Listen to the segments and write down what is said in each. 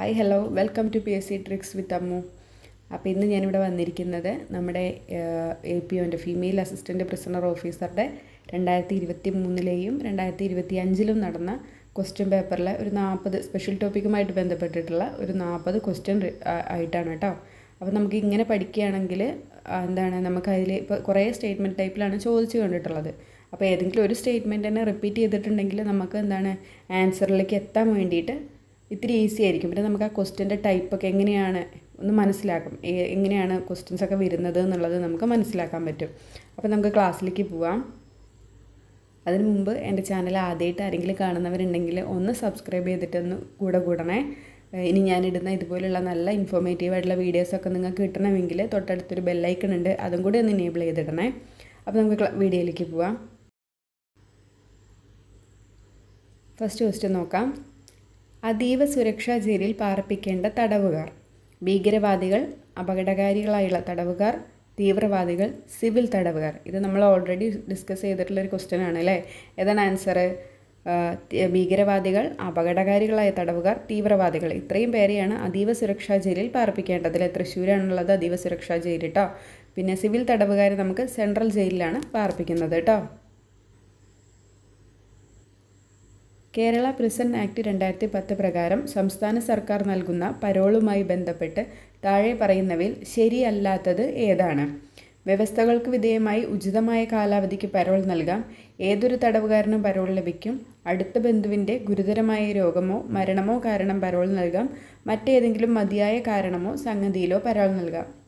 Hi hello welcome to P S C tricks with Ammu അപ്പോൾ ഇന്ന് ഞാനിവിടെ വന്നിരിക്കുന്നത് നമ്മുടെ എ പി ഒന്റെ ഫീമെയിൽ അസിസ്റ്റന്റ് പ്രിസണർ ഓഫീസറുടെ രണ്ടായിരത്തി ഇരുപത്തി മൂന്നിലെയും രണ്ടായിരത്തി ഇരുപത്തി അഞ്ചിലും നടന്ന ക്വസ്റ്റ്യൻ പേപ്പറിലെ ഒരു നാൽപ്പത് സ്പെഷ്യൽ ടോപ്പിക്കുമായിട്ട് ബന്ധപ്പെട്ടിട്ടുള്ള ഒരു നാൽപ്പത് ക്വസ്റ്റ്യൻ ആയിട്ടാണ് കേട്ടോ. അപ്പോൾ നമുക്ക് ഇങ്ങനെ പഠിക്കുകയാണെങ്കിൽ എന്താണ് നമുക്ക് അതിൽ ഇപ്പോൾ കുറേ സ്റ്റേറ്റ്മെന്റ് ടൈപ്പിലാണ് ചോദിച്ചു കണ്ടിട്ടുള്ളത്. അപ്പോൾ ഏതെങ്കിലും ഒരു സ്റ്റേറ്റ്മെന്റ് തന്നെ റിപ്പീറ്റ് ചെയ്തിട്ടുണ്ടെങ്കിൽ നമുക്ക് എന്താണ് ആൻസറിലേക്ക് എത്താൻ വേണ്ടിയിട്ട് ഇത്തിരി ഈസി ആയിരിക്കും. പിന്നെ നമുക്ക് ആ ക്വസ്റ്റ്യന്റെ ടൈപ്പൊക്കെ എങ്ങനെയാണ് ഒന്ന് മനസ്സിലാക്കും. എങ്ങനെയാണ് ക്വസ്റ്റ്യൻസ് ഒക്കെ വരുന്നത് എന്നുള്ളത് നമുക്ക് മനസ്സിലാക്കാൻ പറ്റും. അപ്പോൾ നമുക്ക് ക്ലാസ്സിലേക്ക് പോവാം. അതിനു മുമ്പ് എന്റെ ചാനൽ ആദ്യമായിട്ട് ആരെങ്കിലും കാണുന്നവരുണ്ടെങ്കിൽ ഒന്ന് സബ്സ്ക്രൈബ് ചെയ്തിട്ടൊന്ന് കൂടെ കൂടണേ. ഇനി ഞാനിടുന്ന ഇതുപോലുള്ള നല്ല ഇൻഫോർമേറ്റീവ് ആയിട്ടുള്ള വീഡിയോസൊക്കെ നിങ്ങൾക്ക് കിട്ടണമെങ്കിൽ തൊട്ടടുത്തൊരു ബെല്ലൈക്കൺ ഉണ്ട്. അതും കൂടി ഒന്ന് എനേബിൾ ചെയ്തിടണേ. അപ്പോൾ നമുക്ക് വീഡിയോയിലേക്ക് പോവാം. ഫസ്റ്റ് ക്വസ്റ്റ്യൻ നോക്കാം. അതീവ സുരക്ഷാ ജയിലിൽ പാർപ്പിക്കേണ്ട തടവുകാർ. ഭീകരവാദികൾ അപകടകാരികളായുള്ള തടവുകാർ തീവ്രവാദികൾ സിവിൽ തടവുകാർ. ഇത് നമ്മൾ ഓൾറെഡി ഡിസ്കസ് ചെയ്തിട്ടുള്ള ഒരു ക്വസ്റ്റ്യൻ ആണ് അല്ലേ? ഏതാണ് ആൻസർ ഭീകരവാദികൾ അപകടകാരികളായ തടവുകാർ തീവ്രവാദികൾ. ഇത്രയും പേരെയാണ് അതീവ സുരക്ഷാ ജയിലിൽ പാർപ്പിക്കേണ്ടത് അല്ലേ? തൃശ്ശൂരാണുള്ളത് അതീവ സുരക്ഷാ ജയിൽ കേട്ടോ പിന്നെ സിവിൽ തടവുകാരെ നമുക്ക് സെൻട്രൽ ജയിലിലാണ് പാർപ്പിക്കുന്നത് കേട്ടോ കേരള പ്രിസൺ ആക്ട് രണ്ടായിരത്തി പത്ത് പ്രകാരം സംസ്ഥാന സർക്കാർ നൽകുന്ന പരോളുമായി ബന്ധപ്പെട്ട് താഴെ പറയുന്നവയിൽ ശരിയല്ലാത്തത് ഏതാണ്? വ്യവസ്ഥകൾക്ക് വിധേയമായി ഉചിതമായ കാലാവധിക്ക് പരോൾ നൽകാം. ഏതൊരു തടവുകാരനും പരോൾ ലഭിക്കും. അടുത്ത ബന്ധുവിന്റെ ഗുരുതരമായ രോഗമോ മരണമോ കാരണം പരോൾ നൽകാം. മറ്റേതെങ്കിലും മതിയായ കാരണമോ സംഗതിയിലോ പരോൾ നൽകാം.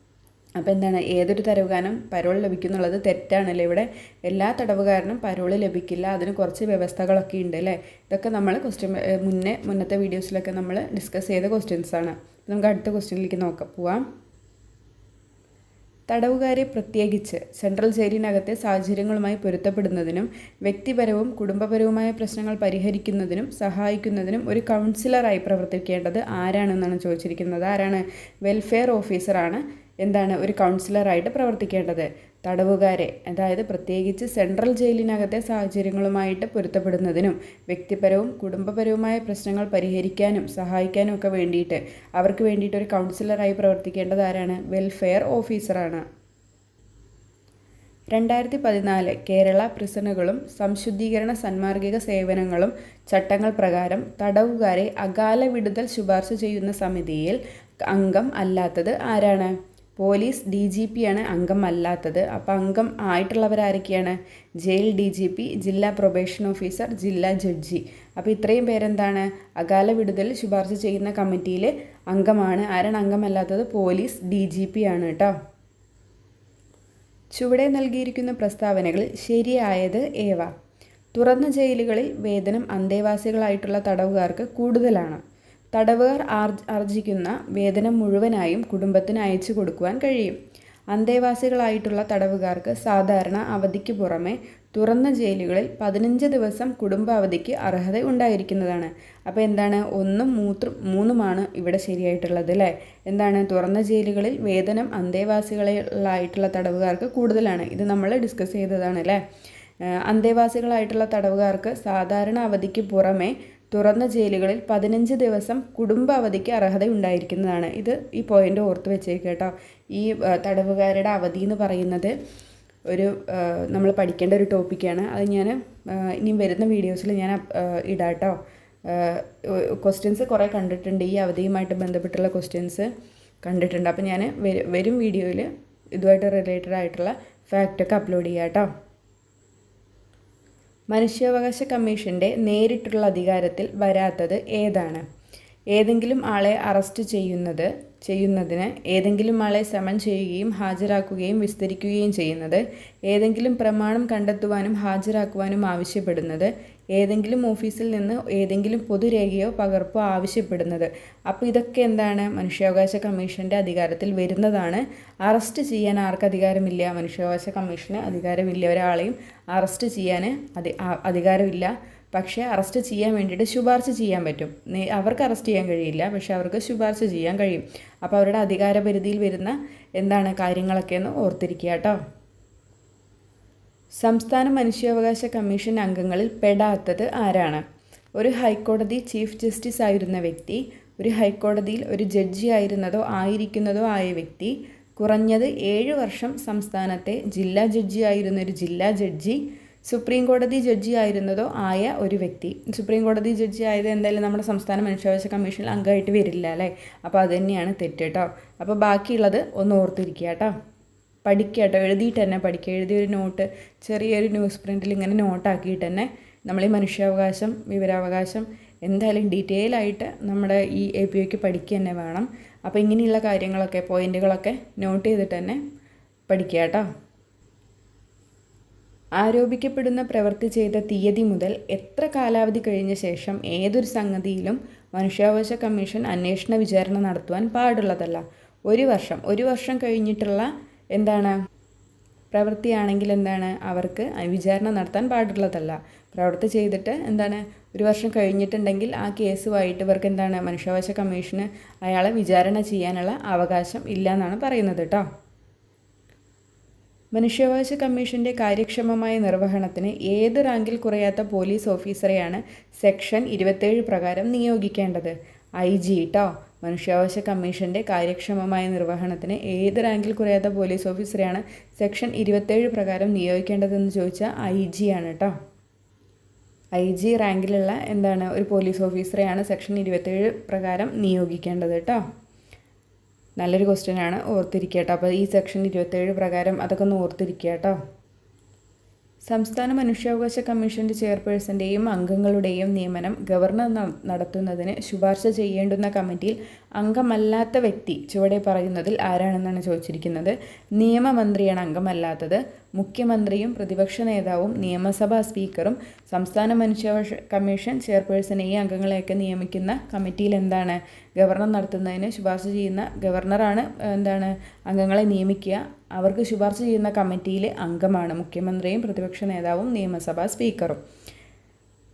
അപ്പോൾ എന്താണ്? ഏതൊരു തടവുകാരനും പരോൾ ലഭിക്കുന്നുള്ളത് തെറ്റാണല്ലേ ഇവിടെ? എല്ലാ തടവുകാരനും പരോൾ ലഭിക്കില്ല. അതിന് കുറച്ച് വ്യവസ്ഥകളൊക്കെ ഉണ്ട് അല്ലേ? ഇതൊക്കെ നമ്മൾ ക്വസ്റ്റ്യൻ മുന്നേ മുന്നത്തെ വീഡിയോസിലൊക്കെ നമ്മൾ ഡിസ്കസ് ചെയ്ത ക്വസ്റ്റ്യൻസാണ് നമുക്ക് അടുത്ത ക്വസ്റ്റ്യനിലേക്ക് നോക്കാം. പോവാം. തടവുകാരെ പ്രത്യേകിച്ച് സെൻട്രൽ ജയിലിനകത്തെ സാഹചര്യങ്ങളുമായി പൊരുത്തപ്പെടുന്നതിനും വ്യക്തിപരവും കുടുംബപരവുമായ പ്രശ്നങ്ങൾ പരിഹരിക്കുന്നതിനും സഹായിക്കുന്നതിനും ഒരു കൗൺസിലറായി പ്രവർത്തിക്കേണ്ടത് ആരാണെന്നാണ് ചോദിച്ചിരിക്കുന്നത്? ആരാണ്? വെൽഫെയർ ഓഫീസറാണ്. എന്താണ് ഒരു കൗൺസിലറായിട്ട് പ്രവർത്തിക്കേണ്ടത്? തടവുകാരെ അതായത് പ്രത്യേകിച്ച് സെൻട്രൽ ജയിലിനകത്തെ സാഹചര്യങ്ങളുമായിട്ട് പൊരുത്തപ്പെടുന്നതിനും വ്യക്തിപരവും കുടുംബപരവുമായ പ്രശ്നങ്ങൾ പരിഹരിക്കാനും സഹായിക്കാനും ഒക്കെ വേണ്ടിയിട്ട് അവർക്ക് വേണ്ടിയിട്ട് ഒരു കൗൺസിലറായി പ്രവർത്തിക്കേണ്ടത് ആരാണ്? വെൽഫെയർ ഓഫീസറാണ്. രണ്ടായിരത്തി പതിനാല് കേരള പ്രിസണുകളും സംശുദ്ധീകരണ സന്മാർഗിക സേവനങ്ങളും ചട്ടങ്ങൾ പ്രകാരം തടവുകാരെ അകാല വിടുതൽ ശുപാർശ ചെയ്യുന്ന സമിതിയിൽ അംഗം അല്ലാത്തത് ആരാണ്? പോലീസ് ഡി ജി പി ആണ് അംഗം അല്ലാത്തത്. അപ്പോൾ അംഗം ആയിട്ടുള്ളവരാരൊക്കെയാണ്? ജയിൽ ഡി ജി പി ജില്ലാ പ്രൊബേഷൻ ഓഫീസർ ജില്ലാ ജഡ്ജി. അപ്പോൾ ഇത്രയും പേരെന്താണ്? അകാല വിടുതൽ ശുപാർശ ചെയ്യുന്ന കമ്മിറ്റിയിൽ അംഗമാണ്. ആരാണ് അംഗമല്ലാത്തത് പോലീസ് ഡി ജി പി ആണ് കേട്ടോ. ചുവടെ നൽകിയിരിക്കുന്ന പ്രസ്താവനകളിൽ ശരിയായത് ഏവ? തുറന്ന ജയിലുകളിൽ വേതനം അന്തേവാസികളായിട്ടുള്ള തടവുകാർക്ക് കൂടുതലാണ്. തടവുകാർ ആർജ് ആർജിക്കുന്ന വേതനം മുഴുവനായും കുടുംബത്തിന് അയച്ചു കൊടുക്കുവാൻ കഴിയും. അന്തേവാസികളായിട്ടുള്ള തടവുകാർക്ക് സാധാരണ അവധിക്ക് പുറമെ തുറന്ന ജയിലുകളിൽ പതിനഞ്ച് ദിവസം കുടുംബ അവധിക്ക് അർഹത ഉണ്ടായിരിക്കുന്നതാണ്. അപ്പോൾ എന്താണ്? ഒന്നും മൂത്ര മൂന്നുമാണ് ഇവിടെ ശരിയായിട്ടുള്ളത് അല്ലേ? എന്താണ്? തുറന്ന ജയിലുകളിൽ വേതനം അന്തേവാസികളായിട്ടുള്ള തടവുകാർക്ക് കൂടുതലാണ്. ഇത് നമ്മൾ ഡിസ്കസ് ചെയ്തതാണ് അല്ലേ? അന്തേവാസികളായിട്ടുള്ള തടവുകാർക്ക് സാധാരണ അവധിക്ക് പുറമെ തുറന്ന ജയിലുകളിൽ പതിനഞ്ച് ദിവസം കുടുംബ അവധിക്ക് അർഹത ഉണ്ടായിരിക്കുന്നതാണ് ഇത് ഈ പോയിന്റ് ഓർത്ത് വെച്ചേക്ക് കേട്ടോ. ഈ തടവുകാരുടെ അവധി എന്ന് പറയുന്നത് ഒരു നമ്മൾ പഠിക്കേണ്ട ഒരു ടോപ്പിക്കാണ് അത് ഞാൻ ഇനി വരുന്ന വീഡിയോസിൽ ഞാൻ ഇടാട്ടോ. ക്വസ്റ്റ്യൻസ് കുറേ കണ്ടിട്ടുണ്ട്. ഈ അവധിയുമായിട്ട് ബന്ധപ്പെട്ടുള്ള ക്വസ്റ്റ്യൻസ് കണ്ടിട്ടുണ്ട്. അപ്പോൾ ഞാൻ വരും വീഡിയോയിൽ ഇതുമായിട്ട് റിലേറ്റഡ് ആയിട്ടുള്ള ഫാക്റ്റൊക്കെ അപ്ലോഡ് ചെയ്യാം കേട്ടോ മനുഷ്യാവകാശ കമ്മീഷന്റെ നേരിട്ടുള്ള അധികാരത്തിൽ വരാത്തത് ഏതാണ്? ഏതെങ്കിലും ആളെ അറസ്റ്റ് ചെയ്യുന്നത് ചെയ്യുന്നതിന് ഏതെങ്കിലും ആളെ സമൻ ചെയ്യുകയും ഹാജരാക്കുകയും വിസ്തരിക്കുകയും ചെയ്യുന്നത് ഏതെങ്കിലും പ്രമാണം കണ്ടെത്തുവാനും ഹാജരാക്കുവാനും ആവശ്യപ്പെടുന്നത് ഏതെങ്കിലും ഓഫീസിൽ നിന്ന് ഏതെങ്കിലും പൊതുരേഖയോ പകർപ്പോ ആവശ്യപ്പെടുന്നത്. അപ്പോൾ ഇതൊക്കെ എന്താണ്? മനുഷ്യാവകാശ കമ്മീഷന്റെ അധികാരത്തിൽ വരുന്നതാണ്. അറസ്റ്റ് ചെയ്യാൻ ആർക്ക് അധികാരമില്ല? മനുഷ്യാവകാശ കമ്മീഷന് അധികാരമില്ല. ഒരാളെയും അറസ്റ്റ് ചെയ്യാൻ അതി അധികാരമില്ല. പക്ഷേ അറസ്റ്റ് ചെയ്യാൻ വേണ്ടിയിട്ട് ശുപാർശ ചെയ്യാൻ പറ്റും. അവർക്ക് അറസ്റ്റ് ചെയ്യാൻ കഴിയില്ല. പക്ഷേ അവർക്ക് ശുപാർശ ചെയ്യാൻ കഴിയും. അപ്പോൾ അവരുടെ അധികാര പരിധിയിൽ വരുന്ന എന്താണ് കാര്യങ്ങളൊക്കെ എന്ന് ഓർത്തിരിക്കുക കേട്ടോ. സംസ്ഥാന മനുഷ്യാവകാശ കമ്മീഷൻ അംഗങ്ങളിൽ പെടാത്തത് ആരാണ്? ഒരു ഹൈക്കോടതി ചീഫ് ജസ്റ്റിസ് ആയിരുന്ന വ്യക്തി ഒരു ഹൈക്കോടതിയിൽ ഒരു ജഡ്ജി ആയിരുന്നതോ ആയിരിക്കുന്നതോ ആയ വ്യക്തി കുറഞ്ഞത് ഏഴ് വർഷം സംസ്ഥാനത്തെ ജില്ലാ ജഡ്ജി ആയിരുന്ന ഒരു ജില്ലാ ജഡ്ജി സുപ്രീം കോടതി ജഡ്ജി ആയിരുന്നതോ ആയ ഒരു വ്യക്തി. സുപ്രീം കോടതി ജഡ്ജി ആയത് എന്തായാലും നമ്മുടെ സംസ്ഥാന മനുഷ്യാവകാശ കമ്മീഷനിൽ അംഗമായിട്ട് വരില്ല അല്ലേ? അപ്പോൾ അത് തന്നെയാണ് തെറ്റ് കേട്ടോ. അപ്പോൾ ബാക്കിയുള്ളത് ഒന്ന് ഓർത്തിരിക്കുക കേട്ടോ. പഠിക്കുക കേട്ടോ എഴുതിയിട്ട് തന്നെ പഠിക്കുക. എഴുതിയൊരു നോട്ട് ചെറിയൊരു ന്യൂസ് പ്രിന്റിൽ ഇങ്ങനെ നോട്ടാക്കിയിട്ട് തന്നെ നമ്മൾ ഈ മനുഷ്യാവകാശം വിവരാവകാശം എന്തായാലും ഡീറ്റെയിൽ ആയിട്ട് നമ്മുടെ ഈ എ പി ഒക്ക് പഠിക്കുക തന്നെ വേണം. അപ്പോൾ ഇങ്ങനെയുള്ള കാര്യങ്ങളൊക്കെ പോയിന്റുകളൊക്കെ നോട്ട് ചെയ്തിട്ട് തന്നെ പഠിക്കുക കേട്ടോ. ആരോപിക്കപ്പെടുന്ന പ്രവൃത്തി ചെയ്ത തീയതി മുതൽ എത്ര കാലാവധി കഴിഞ്ഞ ശേഷം ഏതൊരു സംഗതിയിലും മനുഷ്യാവകാശ കമ്മീഷൻ അന്വേഷണ വിചാരണ നടത്തുവാൻ പാടുള്ളതല്ല. ഒരു വർഷം ഒരു വർഷം കഴിഞ്ഞിട്ടുള്ള എന്താണ്? പ്രവൃത്തിയാണെങ്കിൽ എന്താണ്? അവർക്ക് വിചാരണ നടത്താൻ പാടുള്ളതല്ല. പ്രവൃത്തി ചെയ്തിട്ട് എന്താണ്? ഒരു വർഷം കഴിഞ്ഞിട്ടുണ്ടെങ്കിൽ ആ കേസുമായിട്ട് ഇവർക്ക് എന്താണ്? മനുഷ്യാവകാശ കമ്മീഷന് അയാളെ വിചാരണ ചെയ്യാനുള്ള അവകാശം ഇല്ല എന്നാണ് പറയുന്നത് കേട്ടോ. മനുഷ്യാവകാശ കമ്മീഷന്റെ കാര്യക്ഷമമായ നിർവഹണത്തിന് ഏത് റാങ്കിൽ കുറയാത്ത പോലീസ് ഓഫീസറെയാണ് സെക്ഷൻ ഇരുപത്തേഴ് പ്രകാരം നിയോഗിക്കേണ്ടത്? ഐ ജി കേട്ടോ. മനുഷ്യാവകാശ കമ്മീഷന്റെ കാര്യക്ഷമമായ നിർവഹണത്തിന് ഏത് റാങ്കിൽ കുറയാത്ത പോലീസ് ഓഫീസറെയാണ് സെക്ഷൻ ഇരുപത്തേഴ് പ്രകാരം നിയോഗിക്കേണ്ടതെന്ന് ചോദിച്ചാൽ ഐ ജി ആണ് കേട്ടോ ഐ ജി റാങ്കിലുള്ള എന്താണ് ഒരു പോലീസ് ഓഫീസറെയാണ് സെക്ഷൻ ഇരുപത്തേഴ് പ്രകാരം നിയോഗിക്കേണ്ടത് കേട്ടോ നല്ലൊരു ക്വസ്റ്റ്യൻ ആണ് ഓർത്തിരിക്കുക കേട്ടോ അപ്പോൾ ഈ സെക്ഷൻ ഇരുപത്തേഴ് പ്രകാരം അതൊക്കെ ഒന്ന് ഓർത്തിരിക്കുക കേട്ടോ സംസ്ഥാന മനുഷ്യാവകാശ കമ്മീഷന്റെ ചെയർപേഴ്സന്റെയും അംഗങ്ങളുടെയും നിയമനം ഗവർണർ നടത്തുന്നതിന് ശുപാർശ ചെയ്യേണ്ടുന്ന കമ്മിറ്റിയിൽ അംഗമല്ലാത്ത വ്യക്തി ചുവടെ പറയുന്നതിൽ ആരാണെന്നാണ് ചോദിച്ചിരിക്കുന്നത്? നിയമമന്ത്രിയാണ് അംഗമല്ലാത്തത്. മുഖ്യമന്ത്രിയും പ്രതിപക്ഷ നേതാവും നിയമസഭാ സ്പീക്കറും സംസ്ഥാന മനുഷ്യാവകാശ കമ്മീഷൻ ചെയർപേഴ്സണെയും അംഗങ്ങളെയൊക്കെ നിയമിക്കുന്ന കമ്മിറ്റിയിൽ എന്താണ്? ഗവർണർ നടത്തുന്നതിന് ശുപാർശ ചെയ്യുന്ന ഗവർണറാണ് എന്താണ്? അംഗങ്ങളെ നിയമിക്കുക. അവർക്ക് ശുപാർശ ചെയ്യുന്ന കമ്മിറ്റിയിലെ അംഗമാണ് മുഖ്യമന്ത്രിയും പ്രതിപക്ഷ നേതാവും നിയമസഭാ സ്പീക്കറും.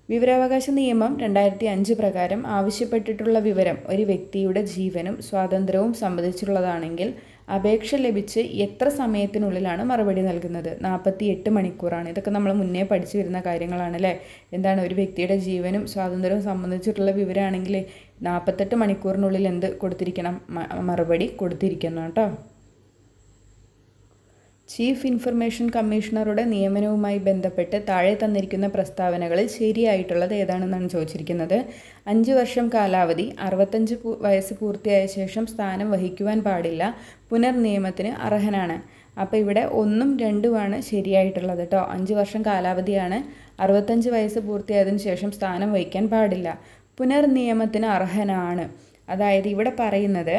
വിവരാവകാശ നിയമം രണ്ടായിരത്തി അഞ്ച് പ്രകാരം ആവശ്യപ്പെട്ടിട്ടുള്ള വിവരം ഒരു വ്യക്തിയുടെ ജീവനും സ്വാതന്ത്ര്യവും സംബന്ധിച്ചുള്ളതാണെങ്കിൽ അപേക്ഷ ലഭിച്ച് എത്ര സമയത്തിനുള്ളിലാണ് മറുപടി നൽകുന്നത്? നാൽപ്പത്തി എട്ട് മണിക്കൂറാണ്. ഇതൊക്കെ നമ്മൾ മുന്നേ പഠിച്ചു വരുന്ന കാര്യങ്ങളാണ് അല്ലേ? എന്താണ് ഒരു വ്യക്തിയുടെ ജീവനും സ്വാതന്ത്ര്യവും സംബന്ധിച്ചിട്ടുള്ള വിവരമാണെങ്കിൽ നാൽപ്പത്തെട്ട് മണിക്കൂറിനുള്ളിൽ എന്ത് കൊടുത്തിരിക്കണം? മറുപടി കൊടുത്തിരിക്കണം കേട്ടോ. ചീഫ് ഇൻഫർമേഷൻ കമ്മീഷണറുടെ നിയമനവുമായി ബന്ധപ്പെട്ട് താഴെ തന്നിരിക്കുന്ന പ്രസ്താവനകളിൽ ശരിയായിട്ടുള്ളത് ഏതാണെന്നാണ് ചോദിച്ചിരിക്കുന്നത്. അഞ്ച് വർഷം കാലാവധി അറുപത്തഞ്ച് വയസ്സ് പൂർത്തിയായ ശേഷം സ്ഥാനം വഹിക്കുവാൻ പാടില്ല പുനർനിയമത്തിന് അർഹനാണ്. അപ്പോൾ ഇവിടെ ഒന്നും രണ്ടുമാണ് ശരിയായിട്ടുള്ളത് കേട്ടോ അഞ്ച് വർഷം കാലാവധിയാണ് അറുപത്തഞ്ച് വയസ്സ് പൂർത്തിയായതിന് ശേഷം സ്ഥാനം വഹിക്കാൻ പാടില്ല പുനർനിയമത്തിന് അർഹനാണ്. അതായത് ഇവിടെ പറയുന്നത്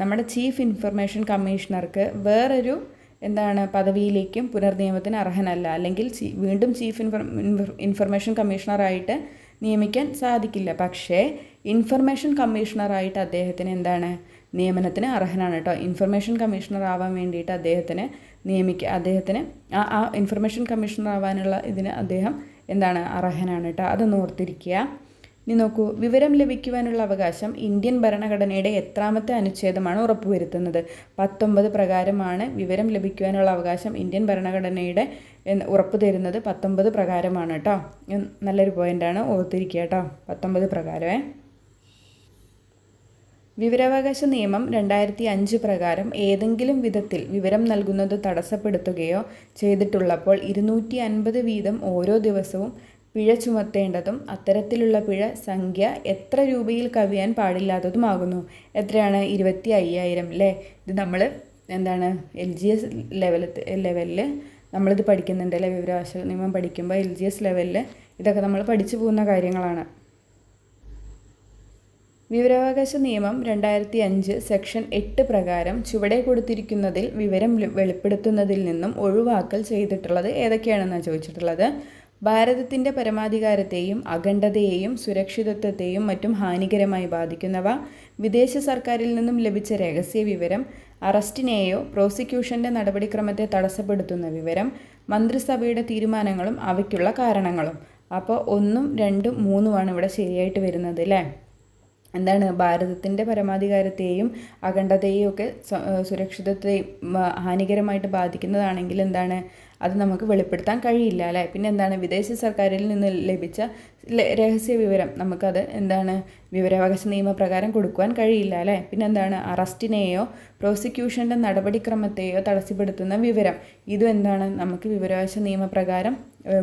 നമ്മുടെ ചീഫ് ഇൻഫർമേഷൻ കമ്മീഷണർക്ക് വേറൊരു എന്താണ് പദവിയിലേക്കും പുനർനിയമത്തിന് അർഹനല്ല. അല്ലെങ്കിൽ വീണ്ടും ചീഫ് ഇൻഫർ ഇൻഫർമേഷൻ കമ്മീഷണറായിട്ട് നിയമിക്കാൻ സാധിക്കില്ല. പക്ഷേ ഇൻഫർമേഷൻ കമ്മീഷണറായിട്ട് അദ്ദേഹത്തിന് എന്താണ് നിയമനത്തിന് അർഹനാണ് കേട്ടോ. ഇൻഫർമേഷൻ കമ്മീഷണർ ആവാൻ വേണ്ടിയിട്ട് അദ്ദേഹത്തിന് നിയമിക്കുക അദ്ദേഹത്തിന് ആ ആ ഇൻഫർമേഷൻ കമ്മീഷണർ ആവാനുള്ള ഇതിന് അദ്ദേഹം എന്താണ് അർഹനാണ് കേട്ടോ. അതൊന്ന് ഓർത്തിരിക്കുക. ഇനി നോക്കൂ വിവരം ലഭിക്കുവാനുള്ള അവകാശം ഇന്ത്യൻ ഭരണഘടനയുടെ എത്രാമത്തെ അനുച്ഛേദമാണ് ഉറപ്പുവരുത്തുന്നത്. പത്തൊമ്പത് പ്രകാരമാണ് വിവരം ലഭിക്കുവാനുള്ള അവകാശം ഇന്ത്യൻ ഭരണഘടനയുടെ ഉറപ്പ് തരുന്നത്. പത്തൊമ്പത് പ്രകാരമാണ് കേട്ടോ. നല്ലൊരു പോയിന്റാണ് ഓർത്തിരിക്കുക കേട്ടോ. പത്തൊമ്പത് പ്രകാരമേ. വിവരാവകാശ നിയമം രണ്ടായിരത്തി അഞ്ച് പ്രകാരം ഏതെങ്കിലും വിധത്തിൽ വിവരം നൽകുന്നത് തടസ്സപ്പെടുത്തുകയോ ചെയ്തിട്ടുള്ളപ്പോൾ ഇരുന്നൂറ്റി അൻപത് വീതം ഓരോ ദിവസവും പിഴ ചുമത്തേണ്ടതും അത്തരത്തിലുള്ള പിഴ സംഖ്യ എത്ര രൂപയിൽ കവിയാൻ പാടില്ലാത്തതുമാകുന്നു. എത്രയാണ്? ഇരുപത്തി അയ്യായിരം അല്ലേ ഇത് നമ്മൾ എന്താണ്? എൽ ജി എസ് ലെവൽ ലെവലിൽ നമ്മളിത് പഠിക്കുന്നുണ്ട് അല്ലേ വിവരാവകാശ നിയമം പഠിക്കുമ്പോൾ എൽ ജി എസ് ലെവലിൽ ഇതൊക്കെ നമ്മൾ പഠിച്ചു പോകുന്ന കാര്യങ്ങളാണ്. വിവരാവകാശ നിയമം രണ്ടായിരത്തി അഞ്ച് സെക്ഷൻ എട്ട് പ്രകാരം ചുവടെ കൊടുത്തിരിക്കുന്നതിൽ വിവരം വെളിപ്പെടുത്തുന്നതിൽ നിന്നും ഒഴിവാക്കൽ ചെയ്തിട്ടുള്ളത് ഏതൊക്കെയാണെന്നാണ് ചോദിച്ചിട്ടുള്ളത്? ഭാരതത്തിന്റെ പരമാധികാരത്തെയും അഖണ്ഡതയെയും സുരക്ഷിതത്വത്തെയും മറ്റും ഹാനികരമായി ബാധിക്കുന്നവ വിദേശ സർക്കാരിൽ നിന്നും ലഭിച്ച രഹസ്യ വിവരം അറസ്റ്റിനെയോ പ്രോസിക്യൂഷന്റെ നടപടിക്രമത്തെ തടസ്സപ്പെടുത്തുന്ന വിവരം മന്ത്രിസഭയുടെ തീരുമാനങ്ങളും അവയ്ക്കുള്ള കാരണങ്ങളും. അപ്പോൾ ഒന്നും രണ്ടും മൂന്നുമാണ് ഇവിടെ ശരിയായിട്ട് വരുന്നത് അല്ലേ എന്താണ് ഭാരതത്തിന്റെ പരമാധികാരത്തെയും അഖണ്ഡതയെയും ഒക്കെ സുരക്ഷിതത്വത്തെയും ഹാനികരമായിട്ട് ബാധിക്കുന്നതാണെങ്കിൽ എന്താണ്? അത് നമുക്ക് വെളിപ്പെടുത്താൻ കഴിയില്ല അല്ലേ? പിന്നെ എന്താണ്? വിദേശ സർക്കാരിൽ നിന്ന് ലഭിച്ച രഹസ്യ വിവരം. നമുക്കത് എന്താണ്? വിവരാവകാശ നിയമപ്രകാരം കൊടുക്കുവാൻ കഴിയില്ല അല്ലേ? പിന്നെ എന്താണ്? അറസ്റ്റിനെയോ പ്രോസിക്യൂഷന്റെ നടപടിക്രമത്തെയോ തടസ്സപ്പെടുത്തുന്ന വിവരം. ഇതും എന്താണ്? നമുക്ക് വിവരാവകാശ നിയമപ്രകാരം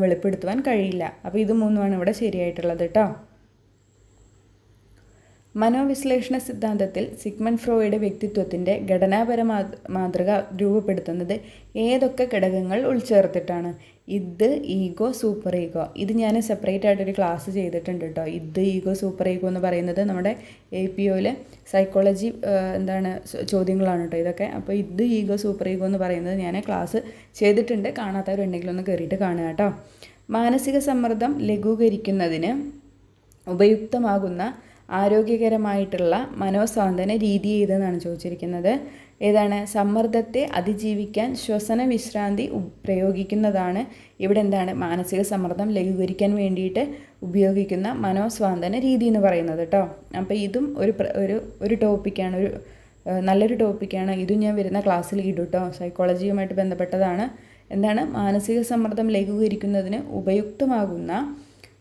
വെളിപ്പെടുത്തുവാൻ കഴിയില്ല. അപ്പോൾ ഇത് മൂന്നുമാണ് ഇവിടെ ശരിയായിട്ടുള്ളത് കേട്ടോ. മനോവിശ്ലേഷണ സിദ്ധാന്തത്തിൽ സിഗ്മൻ ഫ്രോയുടെ വ്യക്തിത്വത്തിന്റെ ഘടനാപര മാതൃക രൂപപ്പെടുത്തുന്നത് ഏതൊക്കെ ഘടകങ്ങൾ ഉൾച്ചേർത്തിട്ടാണ്? ഇത് ഈഗോ സൂപ്പർ ഈഗോ. ഇത് ഞാൻ സെപ്പറേറ്റ് ആയിട്ടൊരു ക്ലാസ് ചെയ്തിട്ടുണ്ട് കേട്ടോ ഇത് ഈഗോ സൂപ്പർ ഈഗോ എന്ന് പറയുന്നത് നമ്മുടെ എ പി ഒയിലെ സൈക്കോളജി എന്താണ് ചോദ്യങ്ങളാണ് കേട്ടോ ഇതൊക്കെ. അപ്പോൾ ഇത് ഈഗോ സൂപ്പർ ഈഗോ എന്ന് പറയുന്നത് ഞാൻ ക്ലാസ് ചെയ്തിട്ടുണ്ട്. കാണാത്തവരുണ്ടെങ്കിൽ ഒന്ന് കയറിയിട്ട് കാണുക കേട്ടോ മാനസിക സമ്മർദ്ദം ലഘൂകരിക്കുന്നതിന് ഉപയുക്തമാകുന്ന ആരോഗ്യകരമായിട്ടുള്ള മനോസ്വാന്തന രീതി ഏതെന്നാണ് ചോദിച്ചിരിക്കുന്നത്? ഏതാണ്? സമ്മർദ്ദത്തെ അതിജീവിക്കാൻ ശ്വസന വിശ്രാന്തി പ്രയോഗിക്കുന്നതാണ്. ഇവിടെ എന്താണ്? മാനസിക സമ്മർദ്ദം ലഘൂകരിക്കാൻ വേണ്ടിയിട്ട് ഉപയോഗിക്കുന്ന മനോസ്വാന്തന രീതി എന്ന് പറയുന്നത് കേട്ടോ അപ്പോൾ ഇതും ഒരു ഒരു ഒരു ടോപ്പിക്കാണ് ഒരു നല്ലൊരു ടോപ്പിക്കാണ് ഇതും ഞാൻ വരുന്ന ക്ലാസ്സിൽ ഇടും കേട്ടോ സൈക്കോളജിയുമായിട്ട് ബന്ധപ്പെട്ടതാണ്. എന്താണ്? മാനസിക സമ്മർദ്ദം ലഘൂകരിക്കുന്നതിന് ഉപയുക്തമാകുന്ന